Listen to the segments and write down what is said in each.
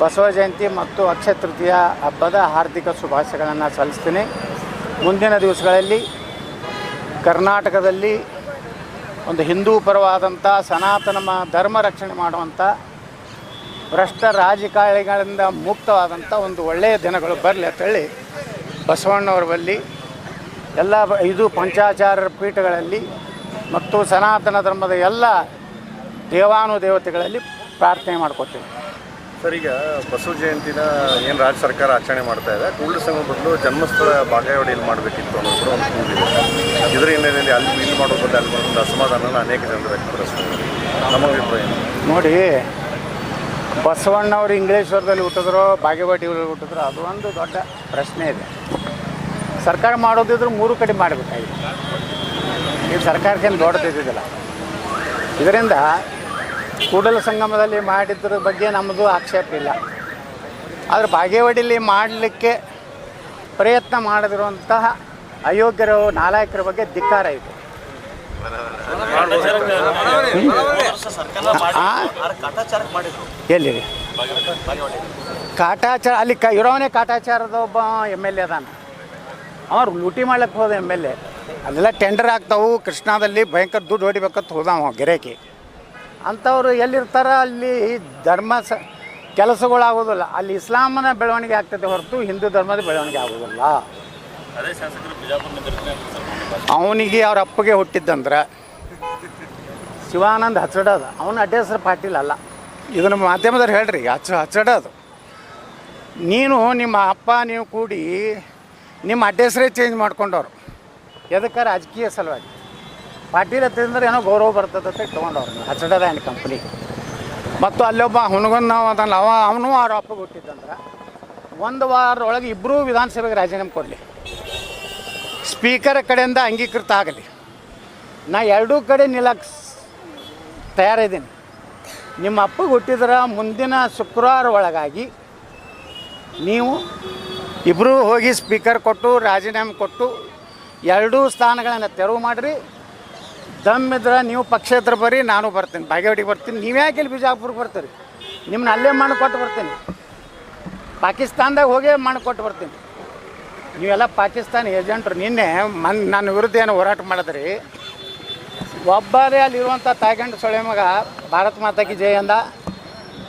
ಬಸವ ಜಯಂತಿ ಮತ್ತು ಅಕ್ಷಯ ತೃತೀಯ ಹಬ್ಬದ ಹಾರ್ದಿಕ ಶುಭಾಶಯಗಳನ್ನು ಸಲ್ಲಿಸ್ತೀನಿ. ಮುಂದಿನ ದಿವಸಗಳಲ್ಲಿ ಕರ್ನಾಟಕದಲ್ಲಿ ಒಂದು ಹಿಂದೂ ಪರವಾದಂಥ ಸನಾತನ ಧರ್ಮ ರಕ್ಷಣೆ ಮಾಡುವಂಥ ಭ್ರಷ್ಟ ರಾಜಕಾರಣಿಗಳಿಂದ ಮುಕ್ತವಾದಂಥ ಒಂದು ಒಳ್ಳೆಯ ದಿನಗಳು ಬರಲಿ ಅಂತೇಳಿ ಬಸವಣ್ಣವರ ಬಲ್ಲಿ ಎಲ್ಲ ಇದು ಪಂಚಾಚಾರ ಪಂಚಾಚಾರ್ಯರ ಪೀಠಗಳಲ್ಲಿ ಮತ್ತು ಸನಾತನ ಧರ್ಮದ ಎಲ್ಲ ದೇವಾನುದೇವತೆಗಳಲ್ಲಿ ಪ್ರಾರ್ಥನೆ ಮಾಡ್ಕೊತೀವಿ. ಸರ್, ಈಗ ಬಸವ ಜಯಂತಿನ ಏನು ರಾಜ್ಯ ಸರ್ಕಾರ ಆಚರಣೆ ಮಾಡ್ತಾ ಇದೆ ಕೂಡಲ ಸಂಘ ಬದಲು ಜನ್ಮಸ್ಥಳ ಬಾಗೇವಾಡಿಯಲ್ಲಿ ಮಾಡಬೇಕಿತ್ತು ಅನ್ನೋದು ಕೂಡ ಒಂದು ಕೂಗಿದೆ ಇದರ ಹಿನ್ನೆಲೆಯಲ್ಲಿ ಅಲ್ಲಿ ಇಲ್ಲಿ ಮಾಡೋ ಬದಲು ಅಲ್ಲಿ ಒಂದು ಅಸಮಾಧಾನನ ಅನೇಕ ಜನರು ವ್ಯಕ್ತಪಡಿಸ್ತಾರೆ. ನಮ್ಮ ಅಭಿಪ್ರಾಯ? ನೋಡಿ, ಬಸವಣ್ಣವರು ಇಂಗ್ಲೇಶ್ವರದಲ್ಲಿ ಹುಟ್ಟಿದ್ರು, ಬಾಗೇವಾಡಿಯಲ್ಲಿ ಹುಟ್ಟಿದ್ರು, ಅದು ಒಂದು ದೊಡ್ಡ ಪ್ರಶ್ನೆ ಇದೆ. ಸರ್ಕಾರ ಮಾಡೋದಿದ್ರು ಮೂರು ಕಡೆ ಮಾಡಬೇಕಾಗಿದೆ. ಈ ಸರ್ಕಾರಕ್ಕೇನು ದೊಡ್ಡದಿದ್ದಿಲ್ಲ. ಇದರಿಂದ ಕೂಡಲ ಸಂಗಮದಲ್ಲಿ ಮಾಡಿದ್ರ ಬಗ್ಗೆ ನಮ್ಮದು ಆಕ್ಷೇಪ ಇಲ್ಲ. ಆದರೆ ಬಾಗೇವಾಡಿಲಿ ಮಾಡಲಿಕ್ಕೆ ಪ್ರಯತ್ನ ಮಾಡದಿರುವಂತಹ ಅಯೋಗ್ಯರು, ನಾಲಾಯಕರ ಬಗ್ಗೆ ಧಿಕ್ಕಾರ ಇದೆ? ಎಲ್ಲಿ? ಕಾಟಾಚಾರ, ಅಲ್ಲಿ ಕ, ಇರೋವನೇ ಕಾಟಾಚಾರದ ಒಬ್ಬ ಎಂ ಎಲ್ ಎ ಅದಾನ. ಅವ್ರು ಲೂಟಿ ಮಾಡ್ಲಿಕ್ಕೆ ಹೋದ ಎಂ ಎಲ್ ಎ. ಅಲ್ಲೆಲ್ಲ ಟೆಂಡರ್ ಆಗ್ತಾವು, ಕೃಷ್ಣಾದಲ್ಲಿ ಭಯಂಕರ ದುಡ್ಡು ಹೊಡಿಬೇಕಂತ ಹೋದಾವ ಗಿರೇಕಿ ಅಂಥವ್ರು ಎಲ್ಲಿರ್ತಾರ ಅಲ್ಲಿ ಧರ್ಮ ಸ ಕೆಲಸಗಳಾಗೋದಿಲ್ಲ. ಅಲ್ಲಿ ಇಸ್ಲಾಮನ ಬೆಳವಣಿಗೆ ಆಗ್ತದೆ ಹೊರತು ಹಿಂದೂ ಧರ್ಮದ ಬೆಳವಣಿಗೆ ಆಗೋದಿಲ್ಲ. ಅವನಿಗೆ ಅವ್ರ ಅಪ್ಪಗೆ ಹುಟ್ಟಿದ್ದಂದ್ರೆ ಶಿವಾನಂದ್ ಹಚ್ಚಡೋದು ಅವನ ಅಡ್ಡ ಹೆಸರು ಪಾಟೀಲ್ ಅಲ್ಲ. ಇದನ್ನು ಮಾಧ್ಯಮದವ್ರು ಹೇಳ್ರಿ ಹಚ್ಚ ಹಚ್ಚಡೋದು ನೀನು ನಿಮ್ಮ ಅಪ್ಪ ನೀವು ಕೂಡಿ ನಿಮ್ಮ ಅಡ್ಡ ಚೇಂಜ್ ಮಾಡ್ಕೊಂಡವ್ರು. ಎದಕ್ಕೆ? ರಾಜಕೀಯ ಸಲುವಾಗಿ. ಪಾಟೀಲ್ ಹತ್ತಿದ್ರೆ ಏನೋ ಗೌರವ ಬರ್ತದೆ ಅಂತ ತೊಗೊಂಡವ್ರು ಹಚ್ಚಡದ ಆ್ಯಂಡ್ ಕಂಪ್ನಿ. ಮತ್ತು ಅಲ್ಲೊಬ್ಬ ಹುಣಗನ್ ನಾವು ಅದನ್ನ ಅವ ಅವನು ಅವ್ರ ಅಪ್ಪಗೆ ಹುಟ್ಟಿದ್ದಂದ್ರೆ ಒಂದು ವಾರದೊಳಗೆ ಇಬ್ಬರೂ ವಿಧಾನಸಭೆಗೆ ರಾಜೀನಾಮೆ ಕೊಡಲಿ. ಸ್ಪೀಕರ್ ಕಡೆಯಿಂದ ಅಂಗೀಕೃತ ಆಗಲಿ. ನಾ ಎರಡೂ ಕಡೆ ನಿಲ್ಲಕ್ಕೆ ತಯಾರಿದ್ದೀನಿ. ನಿಮ್ಮ ಅಪ್ಪಗೆ ಹುಟ್ಟಿದ್ರೆ ಮುಂದಿನ ಶುಕ್ರವಾರ ಒಳಗಾಗಿ ನೀವು ಇಬ್ಬರೂ ಹೋಗಿ ಸ್ಪೀಕರ್ ಕೊಟ್ಟು ರಾಜೀನಾಮೆ ಕೊಟ್ಟು ಎರಡೂ ಸ್ಥಾನಗಳನ್ನು ತೆರವು ಮಾಡಿರಿ. ದಮ್ಮಿದ್ರೆ ನೀವು ಪಕ್ಷೇತರ ಬರ್ರಿ ನಾನು ಬರ್ತೀನಿ. ಬಾಗೇವಾಡಿಗೆ ಬರ್ತೀನಿ. ನೀವ್ಯಾಕೆ ಇಲ್ಲಿ ಬಿಜಾಪುರಕ್ಕೆ ಬರ್ತೀರಿ? ನಿಮ್ಮನ್ನ ಅಲ್ಲೇ ಮಣ್ಣು ಕೊಟ್ಟು ಬರ್ತೀನಿ. ಪಾಕಿಸ್ತಾನದಾಗ ಹೋಗೇ ಮಣ್ಣು ಕೊಟ್ಟು ಬರ್ತೀನಿ. ನೀವೆಲ್ಲ ಪಾಕಿಸ್ತಾನ ಏಜೆಂಟ್ರು. ನಿನ್ನೆ ಮನ್ ನನ್ನ ವಿರುದ್ಧ ಏನು ಹೋರಾಟ ಮಾಡಿದ್ರಿ. ಒಬ್ಬರೇ ಅಲ್ಲಿರುವಂಥ ತಾಯ್ಗಂಡು ಸೊಳೆ ಮಗ, ಭಾರತ್ ಮಾತಾಕಿ ಜಯ ಅಂದ.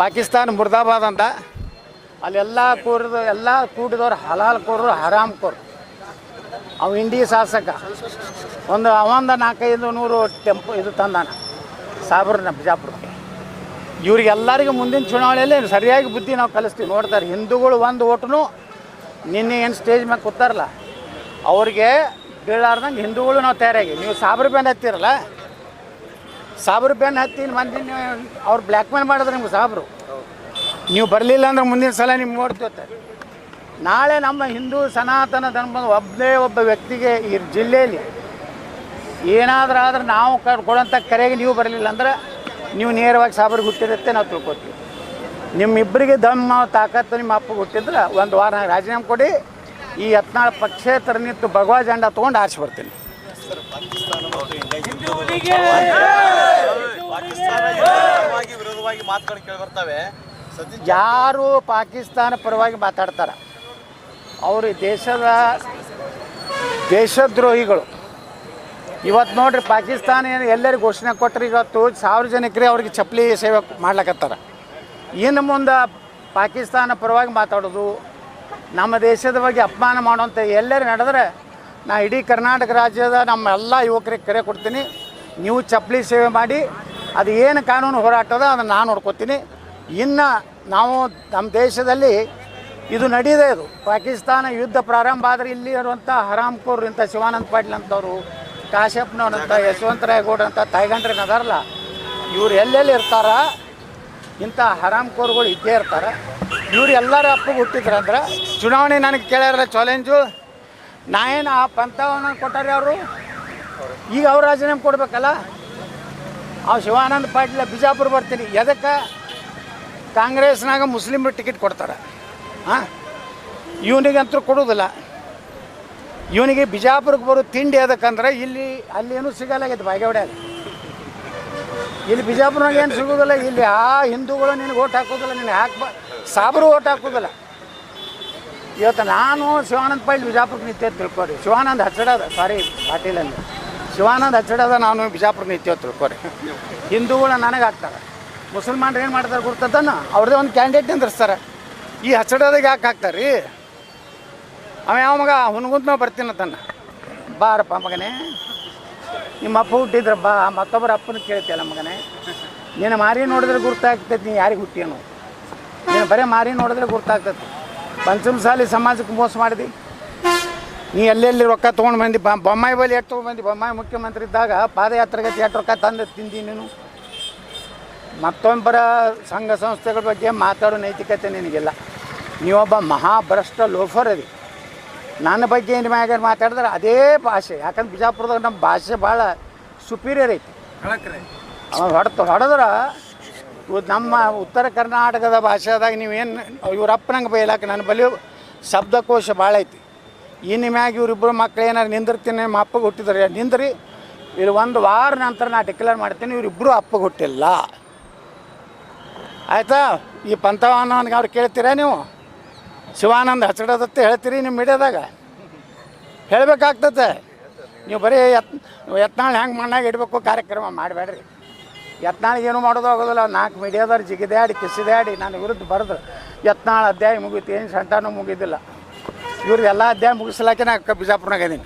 ಪಾಕಿಸ್ತಾನ ಮುರ್ದಾಬಾದ್ ಅಂದ. ಅಲ್ಲೆಲ್ಲ ಕೂರಿದ, ಎಲ್ಲ ಕೂಡಿದವ್ರು ಹಲಾಲ್ ಕೋರು ಹರಾಮ್ ಕೋರು. ಅವ ಇಂಡಿ ಶಾಸಕ. ಒಂದು ಅವಂದ ನಾಲ್ಕೈದು ನೂರು ಟೆಂಪೋ ಇದು ತಂದಾನ ಸಾಬ್ರನ್ನ ಬಿಜಾಪುರಕ್ಕೆ. ಇವ್ರಿಗೆಲ್ಲರಿಗೂ ಮುಂದಿನ ಚುನಾವಣೆಯಲ್ಲಿ ಸರಿಯಾಗಿ ಬುದ್ಧಿ ನಾವು ಕಲಿಸ್ತೀವಿ. ನೋಡ್ತಾರೆ, ಹಿಂದೂಗಳು ಒಂದು ಓಟನು ನಿನ್ನೆ ಏನು ಸ್ಟೇಜ್ ಮೇಲೆ ಕೂತಾರಲ್ಲ, ಅವ್ರಿಗೆ ಬೀಳಾರ್ದಂಗೆ ಹಿಂದೂಗಳು ನಾವು ತಯಾರಾಗಿ. ನೀವು ಸಾಬ್ರ ಬ್ಯಾನ್ ಹತ್ತಿರಲ್ಲ ಸಾಬ್ರ ಬ್ಯಾನ್ ಹತ್ತಿ ಮಂದಿ ನೀವು ಅವ್ರು ಬ್ಲ್ಯಾಕ್ ಮೇಲ್ ಮಾಡಿದ್ರೆ ನಿಮ್ಗೆ ಸಾಬ್ರು. ನೀವು ಬರಲಿಲ್ಲ ಅಂದ್ರೆ ಮುಂದಿನ ಸಲ ನಿಮ್ಗೆ ನೋಡ್ತಿರ್ತಾರೆ ನಾಳೆ ನಮ್ಮ ಹಿಂದೂ ಸನಾತನ ಧರ್ಮದ ಒಬ್ಬನೇ ಒಬ್ಬ ವ್ಯಕ್ತಿಗೆ ಈ ಜಿಲ್ಲೆಯಲ್ಲಿ ಏನಾದರೂ ಆದ್ರೆ ನಾವು ಕ- ಕೊಡೋಂಥ ಕರೆಗೆ ನೀವು ಬರಲಿಲ್ಲ ಅಂದ್ರೆ ನೀವು ನೇರವಾಗಿ ಸಾಬರಿಗೆ ಹುಟ್ಟಿರುತ್ತೆ ನಾವು ತಿಳ್ಕೊತೀವಿ. ನಿಮ್ಮಿಬ್ಬರಿಗೆ ದಮ್ಮ ತಾಕತ್ತು ನಿಮ್ಮ ಅಪ್ಪಗೆ ಹುಟ್ಟಿದ್ರೆ ಒಂದು ವಾರ ರಾಜೀನಾಮೆ ಕೊಡಿ ಈ ಹತ್ನಾಳು ಪಕ್ಷೇತರ ನಿಂತು ಭಗವಾ ಜಂಡ ತೊಗೊಂಡು ಆರಿಸಿ ಬರ್ತೀನಿ. ಯಾರು ಪಾಕಿಸ್ತಾನ ಪರವಾಗಿ ಮಾತಾಡ್ತಾರೆ? ಅವರು ದೇಶದ ದೇಶದ್ರೋಹಿಗಳು. ಇವತ್ತು ನೋಡ್ರಿ ಪಾಕಿಸ್ತಾನ ಏನು ಎಲ್ಲರಿಗೂ ಘೋಷಣೆ ಕೊಟ್ಟರೆ ಇವತ್ತು ಸಾರ್ವಜನಿಕರೇ ಅವ್ರಿಗೆ ಚಪ್ಪಲಿ ಸೇವೆ ಮಾಡ್ಲಕತ್ತಾರ. ಇನ್ನು ಮುಂದೆ ಪಾಕಿಸ್ತಾನ ಪರವಾಗಿ ಮಾತಾಡೋದು, ನಮ್ಮ ದೇಶದ ಬಗ್ಗೆ ಅಪಮಾನ ಮಾಡುವಂಥ ಎಲ್ಲರೂ ನಡೆದ್ರೆ ನಾ ಇಡೀ ಕರ್ನಾಟಕ ರಾಜ್ಯದ ನಮ್ಮ ಎಲ್ಲ ಯುವಕರಿಗೆ ಕರೆ ಕೊಡ್ತೀನಿ. ನೀವು ಚಪ್ಪಲಿ ಸೇವೆ ಮಾಡಿ, ಅದು ಏನು ಕಾನೂನು ಹೋರಾಟದ ಅದನ್ನು ನಾನು ನೋಡ್ಕೊತೀನಿ. ಇನ್ನು ನಾವು ನಮ್ಮ ದೇಶದಲ್ಲಿ ಇದು ನಡೀದೆ ಇದು. ಪಾಕಿಸ್ತಾನ ಯುದ್ಧ ಪ್ರಾರಂಭ ಆದರೆ ಇಲ್ಲಿ ಇರುವಂಥ ಹರಾಮ್ಕೋರ್ ಇಂಥ ಶಿವಾನಂದ ಪಾಟೀಲ್ ಅಂತವರು ಕಾಶ್ಯಪ್ನವ್ರಂಥ ಯಶವಂತರಾಯ ಗೌಡ ಅಂತ ತಾಯ್ಗಂಡ್ರೇನು ಅದಾರಲ್ಲ, ಇವ್ರು ಎಲ್ಲೆಲ್ಲಿ ಇರ್ತಾರ, ಇಂಥ ಹರಾಮ್ಕೋರ್ಗಳು ಇದ್ದೇ ಇರ್ತಾರೆ. ಇವ್ರು ಎಲ್ಲರ ಅಪ್ಪಗೆ ಹುಟ್ಟಿದ್ರಂದ್ರೆ ಚುನಾವಣೆ ನನಗೆ ಕೇಳ್ಯಾರ ಚಾಲೆಂಜು, ನಾ ಆ ಪಂಥವನ್ನು ಕೊಟ್ಟಾರೆ ಅವರು? ಈಗ ಅವ್ರ ರಾಜೀನಾಮೆ ಕೊಡ್ಬೇಕಲ್ಲ? ಆ ಶಿವಾನಂದ ಪಾಟೀಲ ಬಿಜಾಪುರ ಬರ್ತೀನಿ. ಎದಕ್ಕೆ? ಕಾಂಗ್ರೆಸ್ನಾಗ ಮುಸ್ಲಿಮ್ರು ಟಿಕೆಟ್ ಕೊಡ್ತಾರೆ. ಹಾಂ ಇವನಿಗಂತೂ ಕೊಡೋದಿಲ್ಲ ಇವನಿಗೆ ಬಿಜಾಪುರಕ್ಕೆ ಬರೋ ತಿಂಡಿ ಅದಕ್ಕಂದ್ರೆ ಇಲ್ಲಿ ಅಲ್ಲಿ ಏನು ಸಿಗಲಾಗೈತೆ ಬಾಗೇವಾಡ್ಯಾಗ ಇಲ್ಲಿ ಬಿಜಾಪುರನಾಗ ಏನು ಸಿಗೋದಿಲ್ಲ, ಇಲ್ಲಿ ಆ ಹಿಂದೂಗಳು ನಿನಗೆ ಓಟ್ ಹಾಕೋದಿಲ್ಲ, ನಿನಗೆ ಹಾಕ್ಬಾ ಸಾಬ್ರು ಓಟ್ ಹಾಕೋದಿಲ್ಲ. ಇವತ್ತು ನಾನು ಶಿವಾನಂದ ಪೈಲ್ ಬಿಜಾಪುರಕ್ಕೆ ನಿತ್ಯ ತಿಳ್ಕೊರಿ ಶಿವಾನಂದ್ ಹಚ್ಚಡದ ಸಾರಿ ಪಾಟೀಲಲ್ಲಿ. ಶಿವಾನಂದ ಹಚ್ಚಡದ ನಾನು ಬಿಜಾಪುರ ನಿತ್ಯ ತಿಳ್ಕೊರಿ ಹಿಂದೂಗಳು ನನಗೆ ಹಾಕ್ತಾರೆ. ಮುಸಲ್ಮಾನ್ರು ಏನು ಮಾಡ್ತಾರೆ ಗುರ್ತದನ್ನು ಅವ್ರದ್ದೇ ಒಂದು ಕ್ಯಾಂಡಿಡೇಟ್ ನಿಂದಿರ್ಸ್ತಾರೆ. ಈ ಹಚ್ಚಡದಾಗ ಯಾಕೆ ಹಾಕ್ತಾರೆ ರೀ? ಅವ ಯಾವ ಮಗ? ಹುನ್ಗುಂತ ನಾವು ಬರ್ತೀನಿ ತನ್ನ. ಬಾರಪ್ಪ ಮಗನೇ. ನಿಮ್ಮ ಅಪ್ಪ ಹುಟ್ಟಿದ್ರ, ಬಾ. ಮತ್ತೊಬ್ಬರ ಅಪ್ಪನ ಕೇಳ್ತಿಯಲ್ಲ ಮಗನೇ. ನೀನು ಮಾರಿ ನೋಡಿದ್ರೆ ಗುರ್ತಾಗ್ತೈತಿ, ನೀ ಯಾರಿಗೆ ಹುಟ್ಟಿಯನು? ನೀನು ಬರೀ ಮಾರಿ ನೋಡಿದ್ರೆ ಗುರ್ತಾಗ್ತೈತಿ. ಪಂಚಮಸಾಲಿ ಸಮಾಜಕ್ಕೆ ಮೋಸ ಮಾಡಿದಿ. ನೀ ಎಲ್ಲೆಲ್ಲಿ ರೊಕ್ಕ ತೊಗೊಂಡು ಬಂದು? ಬೊಮ್ಮಾಯಿ ಬಳಿ ಎಷ್ಟು ತೊಗೊಂಡು ಬಂದು? ಬೊಮ್ಮಾಯಿ ಮುಖ್ಯಮಂತ್ರಿ ಇದ್ದಾಗ ಪಾದಯಾತ್ರೆಗೆ ಎಷ್ಟು ರೊಕ್ಕ ತಂದು ತಿಂದಿ ನೀನು? ಮತ್ತೊಬ್ಬರ ಸಂಘ ಸಂಸ್ಥೆಗಳ ಬಗ್ಗೆ ಮಾತಾಡೋ ನೈತಿಕತೆ ನಿನಗಿಲ್ಲ. ನೀವೊಬ್ಬ ಮಹಾಭ್ರಷ್ಟ ಲೋಫರ್ ಅದಿ. ನನ್ನ ಬಗ್ಗೆ ಏನು ಮ್ಯಾಗ ಮಾತಾಡಿದ್ರೆ ಅದೇ ಭಾಷೆ. ಯಾಕಂದ್ರೆ ಬಿಜಾಪುರದಾಗ ನಮ್ಮ ಭಾಷೆ ಭಾಳ ಸುಪೀರಿಯರ್ ಐತಿ. ಅವ ಹೊಡೆತ ಹೊಡೆದ್ರೆ ನಮ್ಮ ಉತ್ತರ ಕರ್ನಾಟಕದ ಭಾಷೆದಾಗ ನೀವೇನು ಇವ್ರ ಅಪ್ಪನಂಗೆ ಬೈಲಾಕ ನನ್ನ ಬಲಿ ಶಬ್ದಕೋಶ ಭಾಳ ಐತಿ. ಇನ್ನು ಮ್ಯಾಗ ಇವರಿಬ್ಬರು ಮಕ್ಳು ಏನಾರು ನಿಂದಿರ್ತೀನಿ ನಿಮ್ಮ ಅಪ್ಪಗೆ ಹುಟ್ಟಿದ್ರೆ ನಿಂದ್ರಿ? ಇಲ್ಲಿ ಒಂದು ವಾರ ನಂತರ ನಾ ಡಿಕ್ಲೇರ್ ಮಾಡ್ತೀನಿ ಇವರಿಬ್ಬರು ಅಪ್ಪಗೆ ಹುಟ್ಟಿಲ್ಲ. ಆಯಿತಾ? ಈ ಪಂಥವನ್ನ ಅವ್ರು ಕೇಳ್ತೀರಾ ನೀವು? ಶಿವಾನಂದ ಹಚ್ಚಡದತ್ತೆ ಹೇಳ್ತೀರಿ ನಿಮ್ಮ ಮೀಡಿಯಾದಾಗ? ಹೇಳಬೇಕಾಗ್ತದೆ ನೀವು ಬರೀ ಯತ್, ಯತ್ನಾಳ್ ಹೆಂಗೆ ಮಣ್ಣಾಗ ಇಡಬೇಕು ಕಾರ್ಯಕ್ರಮ ಮಾಡಬೇಡ್ರಿ. ಯತ್ನಾಳಿಗೆ ಏನು ಮಾಡೋದು ಆಗೋದಿಲ್ಲ. ನಾಲ್ಕು ಮೀಡಿಯಾದವ್ರು ಜಿಗಿದಾಡಿ ಕಿಸಿದಾಡಿ ನನ್ನ ವಿರುದ್ಧ ಬರೆದ್ರು. ಯತ್ನಾಳ್ ಅಧ್ಯಾಯ ಮುಗೀತು, ಏನು ಸಂತಾನೂ ಮುಗಿದಿಲ್ಲ. ಇವ್ರದ್ದು ಎಲ್ಲ ಅಧ್ಯಾಯ ಮುಗಿಸ್ಲಾಕೆ ನಾ ಬಿಜಾಪುರ್ನಾಗ ಇದೀನಿ.